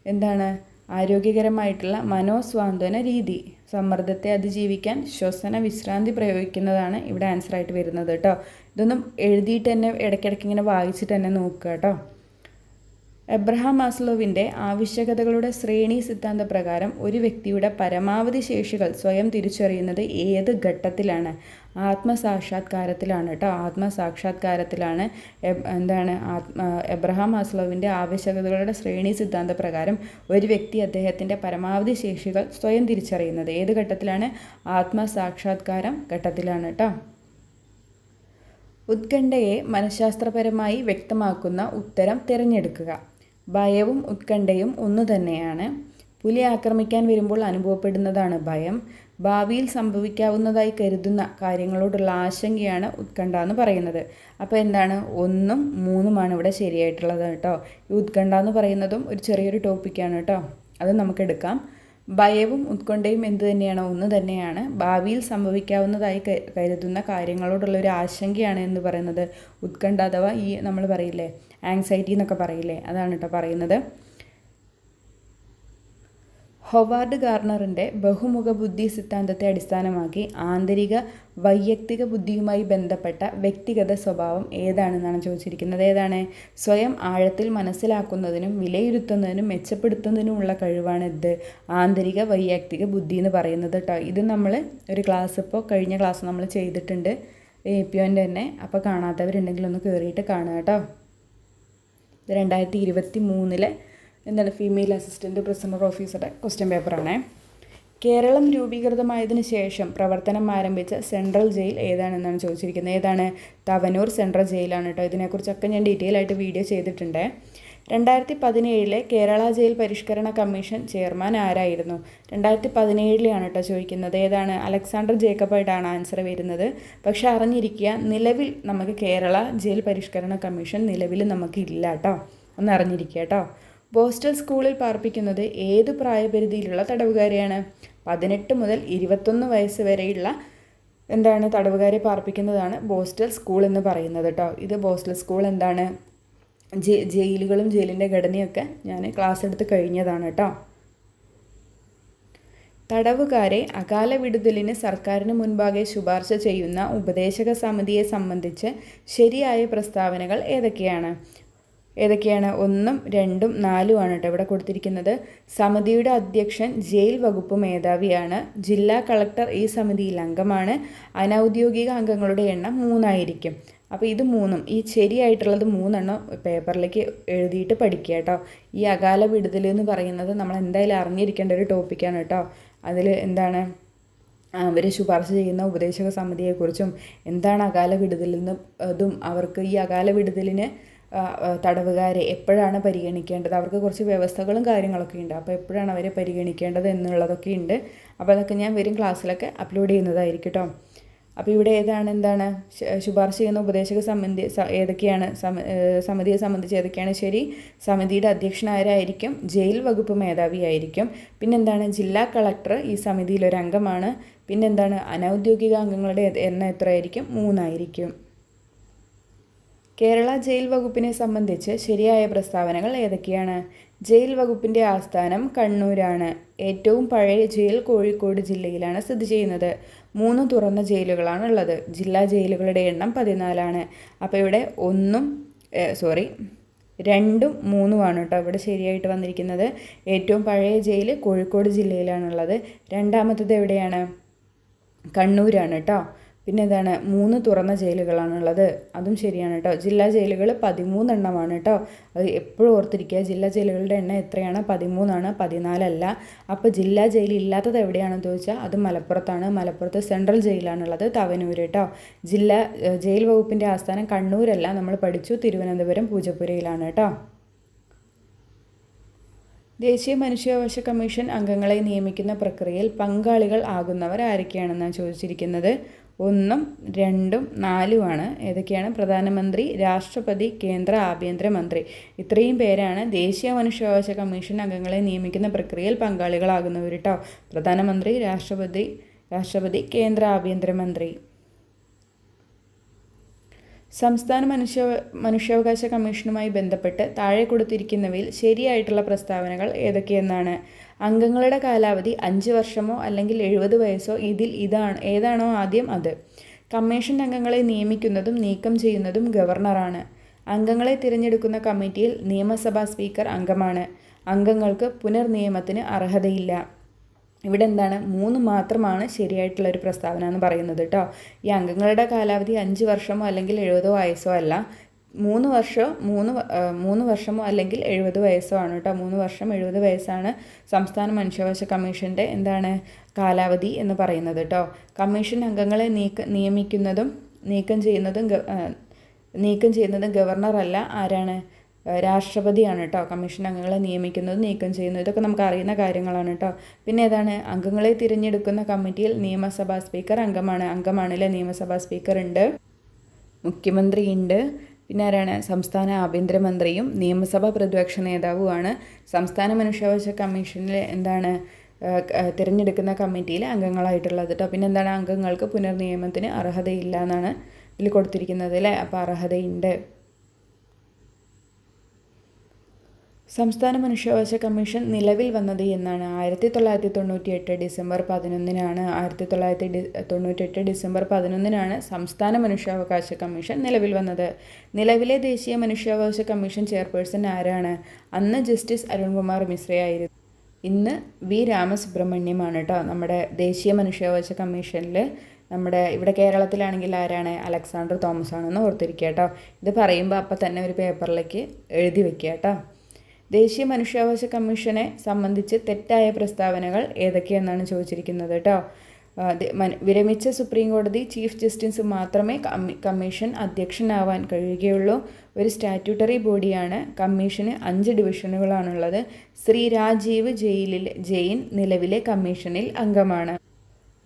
എന്താണ്? ആരോഗ്യകരമായിട്ടുള്ള മനോസ്വാന്തന രീതി സമ്മർദ്ദത്തെ അതിജീവിക്കാൻ ശ്വസന വിശ്രാന്തി പ്രയോഗിക്കുന്നതാണ് ഇവിടെ ആൻസർ ആയിട്ട് വരുന്നത് കേട്ടോ ഇതൊന്നും എഴുതിയിട്ട് തന്നെ ഇടയ്ക്കിടയ്ക്ക് ഇങ്ങനെ വായിച്ചിട്ട് തന്നെ നോക്കുക കേട്ടോ എബ്രഹാം മാസ്ലോവിന്റെ ആവശ്യകതകളുടെ ശ്രേണി സിദ്ധാന്തപ്രകാരം ഒരു വ്യക്തിയുടെ പരമാവധി ശേഷികൾ സ്വയം തിരിച്ചറിയുന്നത് ഏത് ഘട്ടത്തിലാണ്? ആത്മസാക്ഷാത്കാരത്തിലാണ് കേട്ടോ ആത്മസാക്ഷാത്കാരത്തിലാണ് എന്താണ് എബ്രഹാം മാസ്ലോവിന്റെ ആവശ്യകതകളുടെ ശ്രേണി സിദ്ധാന്തപ്രകാരം ഒരു വ്യക്തി അദ്ദേഹത്തിന്റെ പരമാവധി ശേഷികൾ സ്വയം തിരിച്ചറിയുന്നത് ഏത് ഘട്ടത്തിലാണ്? ആത്മസാക്ഷാത്കാരം ഘട്ടത്തിലാണ് കേട്ടോ ഉത്കണ്ഠയെ മനഃശാസ്ത്രപരമായി വ്യക്തമാക്കുന്ന ഉത്തരം തിരഞ്ഞെടുക്കുക. ഭയവും ഉത്കണ്ഠയും ഒന്നു തന്നെയാണ്. പുലി ആക്രമിക്കാൻ വരുമ്പോൾ അനുഭവപ്പെടുന്നതാണ് ഭയം. ഭാവിയിൽ സംഭവിക്കാവുന്നതായി കരുതുന്ന കാര്യങ്ങളോടുള്ള ആശങ്കയാണ് ഉത്കണ്ഠ എന്ന് പറയുന്നത്. അപ്പോൾ എന്താണ്? ഒന്നും മൂന്നുമാണ് ഇവിടെ ശരിയായിട്ടുള്ളത് കേട്ടോ. ഈ ഉത്കണ്ഠ എന്ന് പറയുന്നതും ഒരു ചെറിയൊരു ടോപ്പിക്കാണ് കേട്ടോ. അത് നമുക്ക് എടുക്കാം. ഭയവും ഉത്കണ്ഠയും എന്തു തന്നെയാണ് ഒന്ന് തന്നെയാണ്. ഭാവിയിൽ സംഭവിക്കാവുന്നതായി കരുതുന്ന കാര്യങ്ങളോടുള്ള ഒരു ആശങ്കയാണ് എന്ന് പറയുന്നത് ഉത്കണ്ഠ അഥവാ ഈ നമ്മൾ പറയില്ലേ ആങ്സൈറ്റി എന്നൊക്കെ പറയില്ലേ? അതാണ് കേട്ടോ പറയുന്നത്. ഹൊവാർഡ് ഗാർണറിന്റെ ബഹുമുഖ ബുദ്ധി സിദ്ധാന്തത്തെ അടിസ്ഥാനമാക്കി ആന്തരിക വൈയക്തിക ബുദ്ധിയുമായി ബന്ധപ്പെട്ട വ്യക്തിഗത സ്വഭാവം ഏതാണെന്നാണ് ചോദിച്ചിരിക്കുന്നത്. ഏതാണ്? സ്വയം ആഴത്തിൽ മനസ്സിലാക്കുന്നതിനും വിലയിരുത്തുന്നതിനും മെച്ചപ്പെടുത്തുന്നതിനുമുള്ള കഴിവാണ് ഇത്. ആന്തരിക വൈയക്തിക ബുദ്ധി എന്ന് പറയുന്നത് കേട്ടോ ഇത് നമ്മൾ ഒരു ക്ലാസ് ഇപ്പോൾ കഴിഞ്ഞ ക്ലാസ് നമ്മൾ ചെയ്തിട്ടുണ്ട്. എ പി ഒന്റെ തന്നെ. അപ്പോൾ കാണാത്തവരുണ്ടെങ്കിൽ ഒന്ന് കയറിയിട്ട് കാണുക കേട്ടോ രണ്ടായിരത്തി ഇരുപത്തി മൂന്നിലെ എന്താണ് ഫീമെയിൽ അസിസ്റ്റന്റ് പ്രിസണർ ഓഫീസറുടെ ക്വസ്റ്റ്യൻ പേപ്പറാണ് കേരളം രൂപീകൃതമായതിനു ശേഷം പ്രവർത്തനം ആരംഭിച്ച സെൻട്രൽ ജയിൽ ഏതാണെന്നാണ് ചോദിച്ചിരിക്കുന്നത്. ഏതാണ്? തവനൂർ സെൻട്രൽ ജയിലാണ് കേട്ടോ ഇതിനെക്കുറിച്ചൊക്കെ ഞാൻ ഡീറ്റെയിൽ ആയിട്ട് വീഡിയോ ചെയ്തിട്ടുണ്ട്. രണ്ടായിരത്തി പതിനേഴിലെ കേരള ജയിൽ പരിഷ്കരണ കമ്മീഷൻ ചെയർമാൻ ആരായിരുന്നു? രണ്ടായിരത്തി പതിനേഴിലെയാണ് കേട്ടോ ചോദിക്കുന്നത്. ഏതാണ്? അലക്സാണ്ടർ ജേക്കബായിട്ടാണ് ആൻസർ വരുന്നത്. പക്ഷെ അറിഞ്ഞിരിക്കുക നിലവിൽ നമുക്ക് കേരള ജയിൽ പരിഷ്കരണ കമ്മീഷൻ നിലവിൽ നമുക്ക് ഇല്ല കേട്ടോ ഒന്ന് അറിഞ്ഞിരിക്കുക കേട്ടോ ബോസ്റ്റൽ സ്കൂളിൽ പാർപ്പിക്കുന്നത് ഏത് പ്രായപരിധിയിലുള്ള തടവുകാരെയാണ്? പതിനെട്ട് മുതൽ ഇരുപത്തൊന്ന് വയസ്സ് വരെയുള്ള എന്താണ് തടവുകാരെ പാർപ്പിക്കുന്നതാണ് ബോസ്റ്റൽ സ്കൂൾ എന്ന് പറയുന്നത് കേട്ടോ ഇത് ബോസ്റ്റൽ സ്കൂൾ എന്താണ്? ജയിലുകളും ജയിലിന്റെ ഘടനയൊക്കെ ഞാൻ ക്ലാസ് എടുത്ത് കഴിഞ്ഞതാണ് കേട്ടോ. തടവുകാരെ അകാല വിടുതലിന് സർക്കാരിന് മുൻപാകെ ശുപാർശ ചെയ്യുന്ന ഉപദേശക സമിതിയെ സംബന്ധിച്ച് ശരിയായ പ്രസ്താവനകൾ ഏതൊക്കെയാണ്? ഏതൊക്കെയാണ്? ഒന്നും രണ്ടും നാലും ആണ് കേട്ടോ ഇവിടെ കൊടുത്തിരിക്കുന്നത്. സമിതിയുടെ അധ്യക്ഷൻ ജയിൽ വകുപ്പ് മേധാവിയാണ്. ജില്ലാ കളക്ടർ ഈ സമിതിയിൽ അംഗമാണ്. അനൗദ്യോഗിക അംഗങ്ങളുടെ എണ്ണം മൂന്നായിരിക്കും. അപ്പോൾ ഇത് മൂന്നും ഈ ശരിയായിട്ടുള്ളത് മൂന്നെണ്ണം പേപ്പറിലേക്ക് എഴുതിയിട്ട് പഠിക്കുക കേട്ടോ. ഈ അകാല വിടുതൽ എന്ന് പറയുന്നത് നമ്മൾ എന്തായാലും അറിഞ്ഞിരിക്കേണ്ട ഒരു ടോപ്പിക്കാണ് കേട്ടോ. അതിൽ എന്താണ് അവർ ശുപാർശ ചെയ്യുന്ന ഉപദേശക സമിതിയെക്കുറിച്ചും എന്താണ് അകാല വിടുതലെന്ന് അതും അവർക്ക് ഈ അകാല വിടുതലിന് തടവുകാരെ എപ്പോഴാണ് പരിഗണിക്കേണ്ടത്? അവർക്ക് കുറച്ച് വ്യവസ്ഥകളും കാര്യങ്ങളൊക്കെ ഉണ്ട്. അപ്പോൾ എപ്പോഴാണ് അവരെ പരിഗണിക്കേണ്ടത് എന്നുള്ളതൊക്കെ ഉണ്ട്. അപ്പോൾ അതൊക്കെ ഞാൻ വരും ക്ലാസ്സിലൊക്കെ അപ്ലോഡ് ചെയ്യുന്നതായിരിക്കും കേട്ടോ. അപ്പോൾ ഇവിടെ ഏതാണ് എന്താണ്? ശുപാർശ ചെയ്യുന്ന ഉപദേശക സമിതി ഏതൊക്കെയാണ്? സമിതിയെ സംബന്ധിച്ച് ഏതൊക്കെയാണ്? ശരി സമിതിയുടെ അധ്യക്ഷനാരായിരിക്കും ജയിൽ വകുപ്പ് മേധാവിയായിരിക്കും പിന്നെന്താണ്? ജില്ലാ കളക്ടർ ഈ സമിതിയിൽ ഒരു അംഗമാണ്. പിന്നെന്താണ്? അനൗദ്യോഗിക അംഗങ്ങളുടെ എണ്ണം എത്രയായിരിക്കും? മൂന്നായിരിക്കും. കേരള ജയിൽ വകുപ്പിനെ സംബന്ധിച്ച് ശരിയായ പ്രസ്താവനകൾ ഏതൊക്കെയാണ്? ജയിൽ വകുപ്പിന്റെ ആസ്ഥാനം കണ്ണൂരാണ്. ഏറ്റവും പഴയ ജയിൽ കോഴിക്കോട് ജില്ലയിലാണ് സ്ഥിതി ചെയ്യുന്നത്. മൂന്ന് തുറന്ന ജയിലുകളാണ് ഉള്ളത് ജില്ലാ ജയിലുകളുടെ എണ്ണം പതിനാലാണ്. അപ്പോൾ ഇവിടെ ഒന്നും സോറി രണ്ടും മൂന്നുമാണ് കേട്ടോ ഇവിടെ ശരിയായിട്ട് വന്നിരിക്കുന്നത്. ഏറ്റവും പഴയ ജയിൽ കോഴിക്കോട് ജില്ലയിലാണുള്ളത്. രണ്ടാമത്തത് എവിടെയാണ്? കണ്ണൂരാണ് കേട്ടോ. പിന്നെ ഇതാണ് മൂന്ന് തുറന്ന ജയിലുകളാണുള്ളത്. അതും ശരിയാണ് കേട്ടോ. ജില്ലാ ജയിലുകൾ പതിമൂന്നെണ്ണമാണ് കേട്ടോ. അത് എപ്പോഴും ഓർത്തിരിക്കുക. ജില്ലാ ജയിലുകളുടെ എണ്ണം എത്രയാണ്? പതിമൂന്നാണ് പതിനാലല്ല. അപ്പോൾ ജില്ലാ ജയിൽ ഇല്ലാത്തത് എവിടെയാണെന്ന് ചോദിച്ചാൽ അത് മലപ്പുറത്താണ്. മലപ്പുറത്ത് സെൻട്രൽ ജയിലാണുള്ളത് തവനൂർ കേട്ടോ. ജില്ലാ ജയിൽ വകുപ്പിന്റെ ആസ്ഥാനം കണ്ണൂരല്ല. നമ്മൾ പഠിച്ചു തിരുവനന്തപുരം പൂജപ്പുരയിലാണ് കേട്ടോ. ദേശീയ മനുഷ്യാവകാശ കമ്മീഷൻ അംഗങ്ങളെ നിയമിക്കുന്ന പ്രക്രിയയിൽ പങ്കാളികൾ ആകുന്നവർ ആരൊക്കെയാണെന്നാണ് ചോദിച്ചിരിക്കുന്നത്. ഒന്നും രണ്ടും നാലുമാണ്. ഏതൊക്കെയാണ്? പ്രധാനമന്ത്രി രാഷ്ട്രപതി കേന്ദ്ര ആഭ്യന്തരമന്ത്രി ഇത്രയും പേരാണ് ദേശീയ മനുഷ്യാവകാശ കമ്മീഷൻ അംഗങ്ങളെ നിയമിക്കുന്ന പ്രക്രിയയിൽ പങ്കാളികളാകുന്നവർ കേട്ടോ പ്രധാനമന്ത്രി രാഷ്ട്രപതി രാഷ്ട്രപതി കേന്ദ്ര ആഭ്യന്തരമന്ത്രി സംസ്ഥാന മനുഷ്യ മനുഷ്യാവകാശ കമ്മീഷനുമായി ബന്ധപ്പെട്ട് താഴെ കൊടുത്തിരിക്കുന്നവയിൽ ശരിയായിട്ടുള്ള പ്രസ്താവനകൾ ഏതൊക്കെയെന്നാണ്? അംഗങ്ങളുടെ കാലാവധി അഞ്ച് വർഷമോ അല്ലെങ്കിൽ എഴുപത് വയസ്സോ ഇതിൽ ഇതാണ് ഏതാണോ ആദ്യം അത്. കമ്മീഷൻ അംഗങ്ങളെ നിയമിക്കുന്നതും നീക്കം ചെയ്യുന്നതും ഗവർണറാണ്. അംഗങ്ങളെ തിരഞ്ഞെടുക്കുന്ന കമ്മിറ്റിയിൽ നിയമസഭാ സ്പീക്കർ അംഗമാണ്. അംഗങ്ങൾക്ക് പുനർനിയമത്തിന് അർഹതയില്ല. ഇവിടെ എന്താണ്? മൂന്ന് മാത്രമാണ് ശരിയായിട്ടുള്ള ഒരു പ്രസ്താവന എന്ന് പറയുന്നത് കേട്ടോ. ഈ അംഗങ്ങളുടെ കാലാവധി അഞ്ച് വർഷമോ അല്ലെങ്കിൽ എഴുപതോ വയസ്സോ അല്ല. മൂന്ന് വർഷം മൂന്ന് മൂന്ന് വർഷമോ അല്ലെങ്കിൽ എഴുപത് വയസ്സോ ആണ് കേട്ടോ മൂന്ന് വർഷം എഴുപത് വയസ്സാണ് സംസ്ഥാന മനുഷ്യാവകാശ കമ്മീഷന്റെ എന്താണ് കാലാവധി എന്ന് പറയുന്നത് കേട്ടോ കമ്മീഷൻ അംഗങ്ങളെ നീക്ക നിയമിക്കുന്നതും നീക്കം ചെയ്യുന്നതും നീക്കം ചെയ്യുന്നതും ഗവർണറല്ല ആരാണ്? രാഷ്ട്രപതിയാണ് കേട്ടോ കമ്മീഷൻ അംഗങ്ങളെ നിയമിക്കുന്നത് നീക്കം ചെയ്യുന്നത് ഇതൊക്കെ നമുക്ക് അറിയുന്ന കാര്യങ്ങളാണ് കേട്ടോ പിന്നെ ഏതാണ്? അംഗങ്ങളെ തിരഞ്ഞെടുക്കുന്ന കമ്മിറ്റിയിൽ നിയമസഭാ സ്പീക്കർ അംഗമാണ് അംഗമാണല്ലേ നിയമസഭാ സ്പീക്കർ ഉണ്ട്. മുഖ്യമന്ത്രി ഉണ്ട് പിന്നെ ആരാണ് സംസ്ഥാന ആഭ്യന്തരമന്ത്രിയും നിയമസഭാ പ്രതിപക്ഷ നേതാവുമാണ്. സംസ്ഥാന മനുഷ്യാവകാശ കമ്മീഷനിൽ എന്താണ് തിരഞ്ഞെടുക്കുന്ന കമ്മിറ്റിയിൽ അംഗങ്ങളായിട്ടുള്ളത് കേട്ടോ പിന്നെ എന്താണ് അംഗങ്ങൾക്ക് പുനർനിയമത്തിന് അർഹതയില്ല എന്നാണ് ഇതിൽ കൊടുത്തിരിക്കുന്നത് അല്ലേ അപ്പോൾ അർഹതയുണ്ട്. സംസ്ഥാന മനുഷ്യാവകാശ കമ്മീഷൻ നിലവിൽ വന്നത് എന്നാണ്. ആയിരത്തി തൊള്ളായിരത്തി തൊണ്ണൂറ്റി എട്ട് ഡിസംബർ പതിനൊന്നിനാണ്. ആയിരത്തി തൊള്ളായിരത്തി ഡി തൊണ്ണൂറ്റെട്ട് ഡിസംബർ പതിനൊന്നിനാണ് സംസ്ഥാന മനുഷ്യാവകാശ കമ്മീഷൻ നിലവിൽ വന്നത്. നിലവിലെ ദേശീയ മനുഷ്യാവകാശ കമ്മീഷൻ ചെയർപേഴ്സൺ ആരാണ്? അന്ന് ജസ്റ്റിസ് അരുൺകുമാർ മിശ്രയായിരുന്നു. ഇന്ന് വി. രാമസുബ്രഹ്മണ്യമാണ് കേട്ടോ നമ്മുടെ ദേശീയ മനുഷ്യാവകാശ കമ്മീഷനിൽ നമ്മുടെ ഇവിടെ കേരളത്തിലാണെങ്കിൽ ആരാണ്? അലക്സാണ്ടർ തോമസ് ആണെന്ന് ഓർത്തിരിക്കുക കേട്ടോ ഇത് പറയുമ്പോൾ അപ്പം തന്നെ ഒരു പേപ്പറിലേക്ക് എഴുതി വെക്കുക കേട്ടോ ദേശീയ മനുഷ്യാവകാശ കമ്മീഷനെ സംബന്ധിച്ച് തെറ്റായ പ്രസ്താവനകൾ ഏതൊക്കെയെന്നാണ് ചോദിച്ചിരിക്കുന്നത് കേട്ടോ. വിരമിച്ച സുപ്രീം കോടതി ചീഫ് ജസ്റ്റിസ് മാത്രമേ കമ്മീഷൻ അധ്യക്ഷനാവാൻ കഴിയുകയുള്ളൂ. ഒരു സ്റ്റാറ്റ്യൂട്ടറി ബോഡിയാണ്. കമ്മീഷന് അഞ്ച് ഡിവിഷനുകളാണുള്ളത്. ശ്രീ രാജീവ് ജയിലിൽ ജെയിൻ നിലവിലെ കമ്മീഷനിൽ അംഗമാണ്.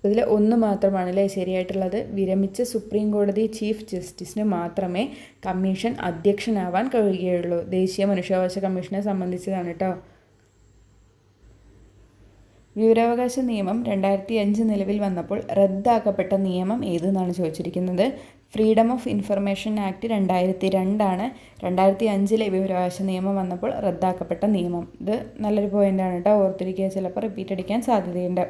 ഇതിൽ ഒന്ന് മാത്രമാണ് അല്ലേ ശരിയായിട്ടുള്ളത്. വിരമിച്ച സുപ്രീം കോടതി ചീഫ് ജസ്റ്റിസിന് മാത്രമേ കമ്മീഷൻ അധ്യക്ഷനാവാൻ കഴിയുകയുള്ളൂ. ദേശീയ മനുഷ്യാവകാശ കമ്മീഷനെ സംബന്ധിച്ചതാണ് കേട്ടോ വിവരാവകാശ നിയമം രണ്ടായിരത്തി അഞ്ച് നിലവിൽ വന്നപ്പോൾ റദ്ദാക്കപ്പെട്ട നിയമം ഏതെന്നാണ് ചോദിച്ചിരിക്കുന്നത്? ഫ്രീഡം ഓഫ് ഇൻഫർമേഷൻ ആക്ട് രണ്ടായിരത്തി രണ്ടാണ് രണ്ടായിരത്തി അഞ്ചിലെ വിവരാവകാശ നിയമം വന്നപ്പോൾ റദ്ദാക്കപ്പെട്ട നിയമം. ഇത് നല്ലൊരു പോയിന്റാണ് കേട്ടോ ഓർത്തിരിക്കുക. ചിലപ്പോൾ റിപ്പീറ്റ് അടിക്കാൻ സാധ്യതയുണ്ട്.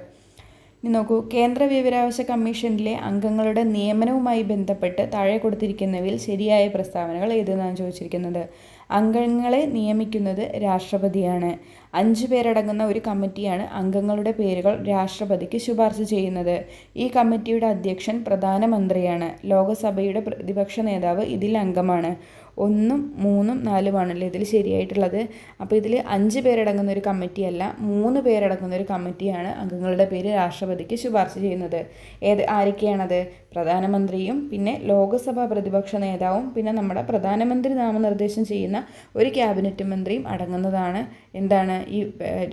ഇനി നോക്കൂ കേന്ദ്ര വിവരാവകാശ കമ്മീഷനിലെ അംഗങ്ങളുടെ നിയമനവുമായി ബന്ധപ്പെട്ട് താഴെ കൊടുത്തിരിക്കുന്നവയിൽ ശരിയായ പ്രസ്താവനകൾ ഏതെന്നാണ് ചോദിച്ചിരിക്കുന്നത്? അംഗങ്ങളെ നിയമിക്കുന്നത് രാഷ്ട്രപതിയാണ്. അഞ്ചു പേരടങ്ങുന്ന ഒരു കമ്മിറ്റിയാണ് അംഗങ്ങളുടെ പേരുകൾ രാഷ്ട്രപതിക്ക് ശുപാർശ ചെയ്യുന്നത്. ഈ കമ്മിറ്റിയുടെ അധ്യക്ഷൻ പ്രധാനമന്ത്രിയാണ്. ലോകസഭയുടെ പ്രതിപക്ഷ നേതാവ് ഇതിൽ അംഗമാണ്. ഒന്നും മൂന്നും നാലുമാണല്ലോ ഇതിൽ ശരിയായിട്ടുള്ളത്. അപ്പോൾ ഇതിൽ അഞ്ച് പേരടങ്ങുന്ന ഒരു കമ്മിറ്റിയല്ല മൂന്ന് പേരടങ്ങുന്ന ഒരു കമ്മിറ്റിയാണ് അംഗങ്ങളുടെ പേര് രാഷ്ട്രപതിക്ക് ശുപാർശ ചെയ്യുന്നത്. ഏത് ആരൊക്കെയാണത്? പ്രധാനമന്ത്രിയും പിന്നെ ലോകസഭാ പ്രതിപക്ഷ നേതാവും പിന്നെ നമ്മുടെ പ്രധാനമന്ത്രി നാമനിർദ്ദേശം ചെയ്യുന്ന ഒരു ക്യാബിനറ്റ് മന്ത്രിയും അടങ്ങുന്നതാണ്. എന്താണ്? ഈ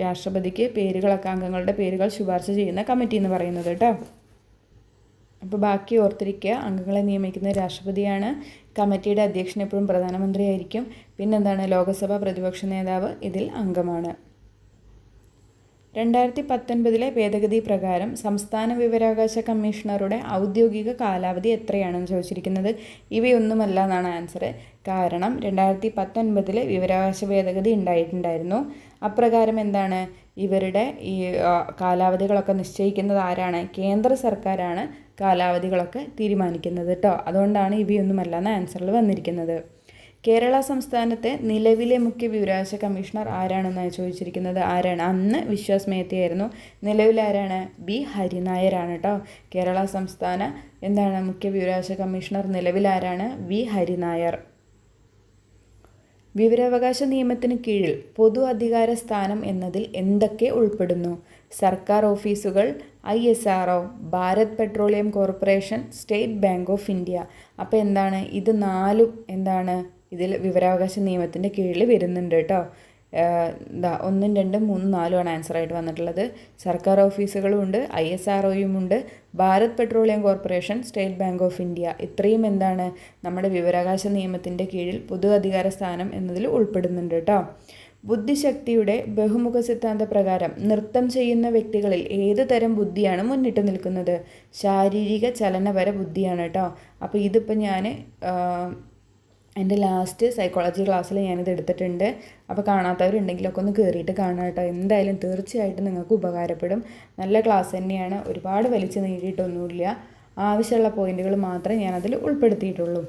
രാഷ്ട്രപതിക്ക് പേരുകളൊക്കെ അംഗങ്ങളുടെ പേരുകൾ ശുപാർശ ചെയ്യുന്ന കമ്മിറ്റി എന്ന് പറയുന്നത് കേട്ടോ. അപ്പോൾ ബാക്കി ഓർത്തിരിക്കുക അംഗങ്ങളെ നിയമിക്കുന്ന രാഷ്ട്രപതിയാണ് കമ്മിറ്റിയുടെ അധ്യക്ഷൻ എപ്പോഴും പ്രധാനമന്ത്രിയായിരിക്കും. പിന്നെന്താണ് ലോകസഭ പ്രതിപക്ഷ നേതാവ് ഇതിൽ അംഗമാണ്. രണ്ടായിരത്തി പത്തൊൻപതിലെ ഭേദഗതി പ്രകാരം സംസ്ഥാന വിവരാവകാശ കമ്മീഷണറുടെ ഔദ്യോഗിക കാലാവധി എത്രയാണെന്ന് ചോദിച്ചിരിക്കുന്നത്? ഇവയൊന്നുമല്ല എന്നാണ് ആൻസർ. കാരണം രണ്ടായിരത്തി പത്തൊൻപതിൽ വിവരാവകാശ ഭേദഗതി ഉണ്ടായിട്ടുണ്ടായിരുന്നു. അപ്രകാരം എന്താണ്? ഇവരുടെ ഈ കാലാവധികളൊക്കെ നിശ്ചയിക്കുന്നത് ആരാണ്? കേന്ദ്ര സർക്കാരാണ് കാലാവധികളൊക്കെ തീരുമാനിക്കുന്നത് കേട്ടോ അതുകൊണ്ടാണ് ഇവയൊന്നുമല്ല എന്ന ആൻസറിൽ വന്നിരിക്കുന്നത്. കേരള സംസ്ഥാനത്തെ നിലവിലെ മുഖ്യ വിവരാവകാശ കമ്മീഷണർ ആരാണെന്നാണ് ചോദിച്ചിരിക്കുന്നത്? ആരാണ്? അന്ന് വിശ്വാസ് മേത്തയായിരുന്നു നിലവിൽ ആരാണ്? ബി. ഹരിനായരാണ് കേട്ടോ. കേരള സംസ്ഥാന എന്താണ് മുഖ്യ വിവരാവകാശ കമ്മീഷണർ? നിലവിൽ ആരാണ്? വി. ഹരിനായർ. വിവരാവകാശ നിയമത്തിന് കീഴിൽ പൊതു അധികാര സ്ഥാനം എന്നതിൽ എന്തൊക്കെ ഉൾപ്പെടുന്നു? സർക്കാർ offices I S R O Bharat petroleum corporation state bank of India. അപ്പോൾ എന്താണ്? ഇത് നാലും എന്താണ് ഇതിൽ വിവരാവകാശ നിയമത്തിന്റെ കീഴിൽ വരുന്നുണ്ട് കേട്ടോ. എന്താ ഒന്നും രണ്ടും മൂന്നും നാലുമാണ് ആൻസറായിട്ട് വന്നിട്ടുള്ളത്. സർക്കാർ ഓഫീസുകളും ഉണ്ട് ഐ എസ് ആർ ഉണ്ട്. Bharat petroleum corporation state bank of India ഇത്രയും എന്താണ് നമ്മുടെ വിവരാവകാശ നിയമത്തിന്റെ കീഴിൽ പൊതു അധികാര സ്ഥാനം എന്നതിൽ ഉൾപ്പെടുന്നുണ്ട് കേട്ടോ. ബുദ്ധിശക്തിയുടെ ബഹുമുഖ സിദ്ധാന്ത പ്രകാരം നൃത്തം ചെയ്യുന്ന വ്യക്തികളിൽ ഏത് തരം ബുദ്ധിയാണ് മുന്നിട്ട് നിൽക്കുന്നത്? ശാരീരിക ചലനപര ബുദ്ധിയാണ് കേട്ടോ. അപ്പോൾ ഇതിപ്പോൾ ഞാൻ എന്റെ ലാസ്റ്റ് സൈക്കോളജി ക്ലാസ്സിൽ ഞാനിത് എടുത്തിട്ടുണ്ട്. അപ്പോൾ കാണാത്തവരുണ്ടെങ്കിലൊക്കെ ഒന്ന് കയറിയിട്ട് കാണാം കേട്ടോ. എന്തായാലും തീർച്ചയായിട്ടും നിങ്ങൾക്ക് ഉപകാരപ്പെടും. നല്ല ക്ലാസ് തന്നെയാണ്. ഒരുപാട് വലിച്ചു നീട്ടിയിട്ടൊന്നുമില്ല. ആവശ്യമുള്ള പോയിന്റുകൾ മാത്രമേ ഞാനതിൽ ഉൾപ്പെടുത്തിയിട്ടുള്ളൂ.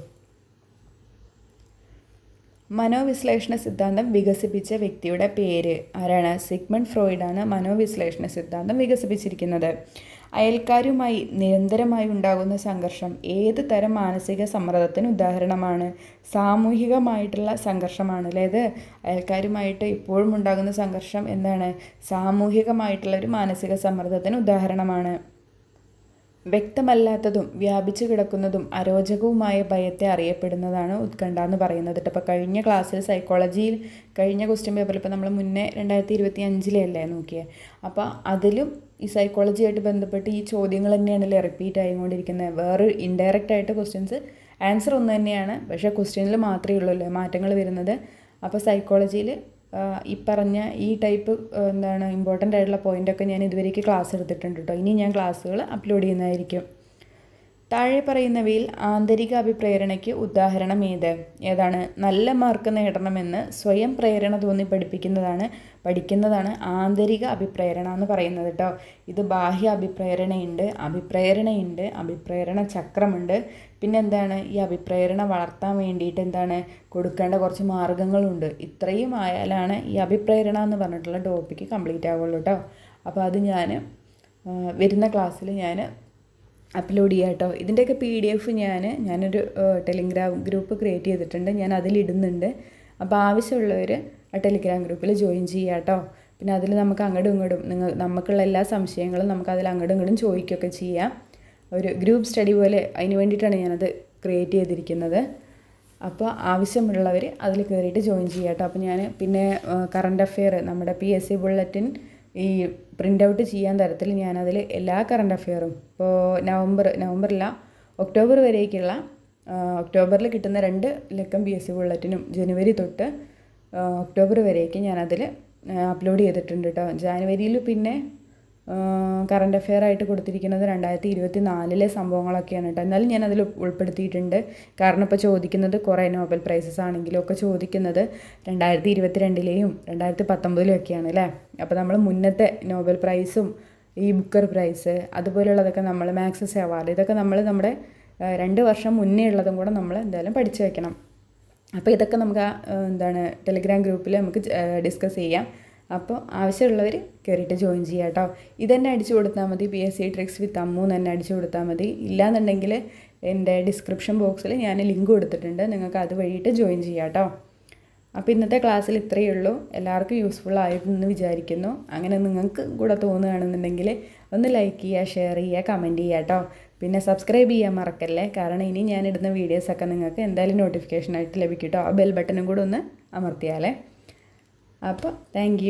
മനോവിശ്ലേഷണ സിദ്ധാന്തം വികസിപ്പിച്ച വ്യക്തിയുടെ പേര് ആരാണ്? സിഗ്മണ്ട് ഫ്രോയിഡാണ് മനോവിശ്ലേഷണ സിദ്ധാന്തം വികസിപ്പിച്ചിരിക്കുന്നത്. അയൽക്കാരുമായി നിരന്തരമായി ഉണ്ടാകുന്ന സംഘർഷം ഏത് തരം മാനസിക സമ്മർദ്ദത്തിന് ഉദാഹരണമാണ്? സാമൂഹികമായിട്ടുള്ള സംഘർഷമാണ് അല്ലേ ഇത്? അയൽക്കാരുമായിട്ട് ഇപ്പോഴും ഉണ്ടാകുന്ന സംഘർഷം എന്താണ്? സാമൂഹികമായിട്ടുള്ള ഒരു മാനസിക സമ്മർദ്ദത്തിന് ഉദാഹരണമാണ്. വ്യക്തമല്ലാത്തതും വ്യാപിച്ചു കിടക്കുന്നതും അരോചകവുമായ ഭയത്തെ അറിയപ്പെടുന്നതാണ് ഉത്കണ്ഠ എന്ന് പറയുന്നത് അപ്പോൾ കഴിഞ്ഞ ക്ലാസ്സിൽ സൈക്കോളജിയിൽ കഴിഞ്ഞ ക്വസ്റ്റ്യൻ പേപ്പറിൽ ഇപ്പോൾ നമ്മൾ മുന്നേ രണ്ടായിരത്തി ഇരുപത്തി അഞ്ചിലല്ലേ നോക്കിയത് അപ്പോൾ അതിലും ഈ സൈക്കോളജിയായിട്ട് ബന്ധപ്പെട്ട് ഈ ചോദ്യങ്ങൾ തന്നെയാണല്ലേ റിപ്പീറ്റ് ആയിക്കൊണ്ടിരിക്കുന്നത് വേറെ ഇൻഡയറക്റ്റ് ആയിട്ട് ക്വസ്റ്റ്യൻസ് ആൻസർ ഒന്ന് തന്നെയാണ്. പക്ഷേ ക്വസ്റ്റ്യനിൽ മാത്രമേ ഉള്ളൂ മാറ്റങ്ങൾ വരുന്നത്. അപ്പോൾ സൈക്കോളജിയിൽ ഈ പറഞ്ഞ ഈ ടൈപ്പ് എന്താണ് ഇമ്പോർട്ടന്റ് ആയിട്ടുള്ള പോയിന്റൊക്കെ ഞാൻ ഇതുവരേക്ക് ക്ലാസ് എടുത്തിട്ടുണ്ട് കേട്ടോ ഇനി ഞാൻ ക്ലാസ്സുകൾ അപ്ലോഡ് ചെയ്യുന്നതായിരിക്കും. താഴെ പറയുന്നവയിൽ ആന്തരിക അഭിപ്രേരണയ്ക്ക് ഉദാഹരണം ഏത് ഏതാണ്? നല്ല മാർക്ക് നേടണമെന്ന് സ്വയം പ്രേരണ തോന്നി പഠിപ്പിക്കുന്നതാണ് പഠിക്കുന്നതാണ് ആന്തരിക അഭിപ്രേരണ എന്ന് പറയുന്നത് കേട്ടോ ഇത് ബാഹ്യ അഭിപ്രേരണയുണ്ട് അഭിപ്രേരണയുണ്ട് അഭിപ്രേരണ ചക്രമുണ്ട്. പിന്നെ എന്താണ് ഈ അഭിപ്രേരണ വളർത്താൻ വേണ്ടിയിട്ട് എന്താണ്? കൊടുക്കേണ്ട കുറച്ച് മാർഗങ്ങളുണ്ട്. ഇത്രയും ആയാലാണ് ഈ അഭിപ്രേരണ എന്ന് പറഞ്ഞിട്ടുള്ള ടോപ്പിക്ക് കംപ്ലീറ്റ് ആവുള്ളൂ കേട്ടോ അപ്പോൾ അത് ഞാൻ വരുന്ന ക്ലാസ്സിൽ ഞാൻ അപ്ലോഡ് ചെയ്യാം കേട്ടോ. ഇതിന്റെയൊക്കെ പി ഡി എഫ് ഞാൻ ഞാനൊരു ടെലിഗ്രാം ഗ്രൂപ്പ് ക്രിയേറ്റ് ചെയ്തിട്ടുണ്ട്. ഞാൻ അതിലിടുന്നുണ്ട്. അപ്പോൾ ആവശ്യമുള്ളവർ ആ ടെലിഗ്രാം ഗ്രൂപ്പിൽ ജോയിൻ ചെയ്യുക കേട്ടോ. പിന്നെ അതിൽ നമുക്ക് അങ്ങോട്ടും ഇങ്ങോട്ടും നിങ്ങൾ നമുക്കുള്ള എല്ലാ സംശയങ്ങളും നമുക്ക് അതിൽ അങ്ങോട്ടും ഇങ്ങോട്ടും ചോദിക്കുകയൊക്കെ ചെയ്യാം. ഒരു ഗ്രൂപ്പ് സ്റ്റഡി പോലെ അതിന് വേണ്ടിയിട്ടാണ് ഞാനത് ക്രിയേറ്റ് ചെയ്തിരിക്കുന്നത്. അപ്പോൾ ആവശ്യമുള്ളവർ അതിൽ കയറിയിട്ട് ജോയിൻ ചെയ്യാം കേട്ടോ. അപ്പോൾ ഞാൻ പിന്നെ കറണ്ട് അഫെയർ നമ്മുടെ പി എസ് സി ബുള്ളറ്റിൻ ഈ പ്രിന്റ് ഔട്ട് ചെയ്യാൻ തരത്തിൽ ഞാനതിൽ എല്ലാ കറണ്ട് അഫെയറും ഇപ്പോൾ നവംബർ നവംബറില്ല ഒക്ടോബർ വരേക്കുള്ള ഒക്ടോബറിൽ കിട്ടുന്ന രണ്ട് ലക്കം പി എസ് സി ബുള്ളറ്റിനും ജനുവരി തൊട്ട് ഒക്ടോബർ വരേക്ക് ഞാനതിൽ അപ്ലോഡ് ചെയ്തിട്ടുണ്ട് കേട്ടോ ജാനുവരിയിൽ പിന്നെ കറണ്ട് അഫെയർ ആയിട്ട് കൊടുത്തിരിക്കുന്നത് രണ്ടായിരത്തി ഇരുപത്തി നാലിലെ സംഭവങ്ങളൊക്കെയാണ് കേട്ടോ. എന്നാലും ഞാൻ അതിൽ ഉൾപ്പെടുത്തിയിട്ടുണ്ട്. കാരണം ഇപ്പോൾ ചോദിക്കുന്നത് കുറേ നോബൽ പ്രൈസസ് ആണെങ്കിലും ഒക്കെ ചോദിക്കുന്നത് രണ്ടായിരത്തി ഇരുപത്തി രണ്ടിലെയും രണ്ടായിരത്തി പത്തൊമ്പതിലും ഒക്കെയാണ് അല്ലേ? അപ്പോൾ നമ്മൾ മുന്നത്തെ നോബൽ പ്രൈസും ഈ ബുക്കർ പ്രൈസ് അതുപോലെയുള്ളതൊക്കെ നമ്മൾ മാക്സസ് അവാർഡ് ഇതൊക്കെ നമ്മൾ നമ്മുടെ രണ്ട് വർഷം മുന്നേ ഉള്ളതും കൂടെ നമ്മൾ എന്തായാലും പഠിച്ചു വെക്കണം. അപ്പോൾ ഇതൊക്കെ നമുക്ക് എന്താണ് ടെലിഗ്രാം ഗ്രൂപ്പിൽ നമുക്ക് ഡിസ്കസ് ചെയ്യാം. അപ്പോൾ ആവശ്യമുള്ളവർ കയറിയിട്ട് ജോയിൻ ചെയ്യുക കേട്ടോ. ഇതന്നെ അടിച്ചു കൊടുത്താൽ മതി. P S C tricks with Ammu തന്നെ അടിച്ചു കൊടുത്താൽ മതി. ഇല്ലാന്നുണ്ടെങ്കിൽ എന്റെ ഡിസ്ക്രിപ്ഷൻ ബോക്സിൽ ഞാൻ ലിങ്ക് കൊടുത്തിട്ടുണ്ട്. നിങ്ങൾക്ക് അത് വഴിയിട്ട് ജോയിൻ ചെയ്യാം കേട്ടോ. അപ്പോൾ ഇന്നത്തെ ക്ലാസ്സിൽ ഇത്രയേ ഉള്ളൂ. എല്ലാവർക്കും യൂസ്ഫുൾ ആയിരുന്നെന്ന് വിചാരിക്കുന്നു. അങ്ങനെ നിങ്ങൾക്ക് കൂടെ തോന്നുകയാണെന്നുണ്ടെങ്കിൽ ഒന്ന് ലൈക്ക് ചെയ്യുക ഷെയർ ചെയ്യുക കമന്റ് ചെയ്യുക കേട്ടോ. പിന്നെ സബ്സ്ക്രൈബ് ചെയ്യാൻ മറക്കല്ലേ? കാരണം ഇനി ഞാൻ ഇടുന്ന വീഡിയോസൊക്കെ നിങ്ങൾക്ക് എന്തായാലും നോട്ടിഫിക്കേഷനായിട്ട് ലഭിക്കും കേട്ടോ. ആ ബെൽ ബട്ടണും കൂടെ ഒന്ന് അമർത്തിയാലേ. അപ്പോൾ താങ്ക്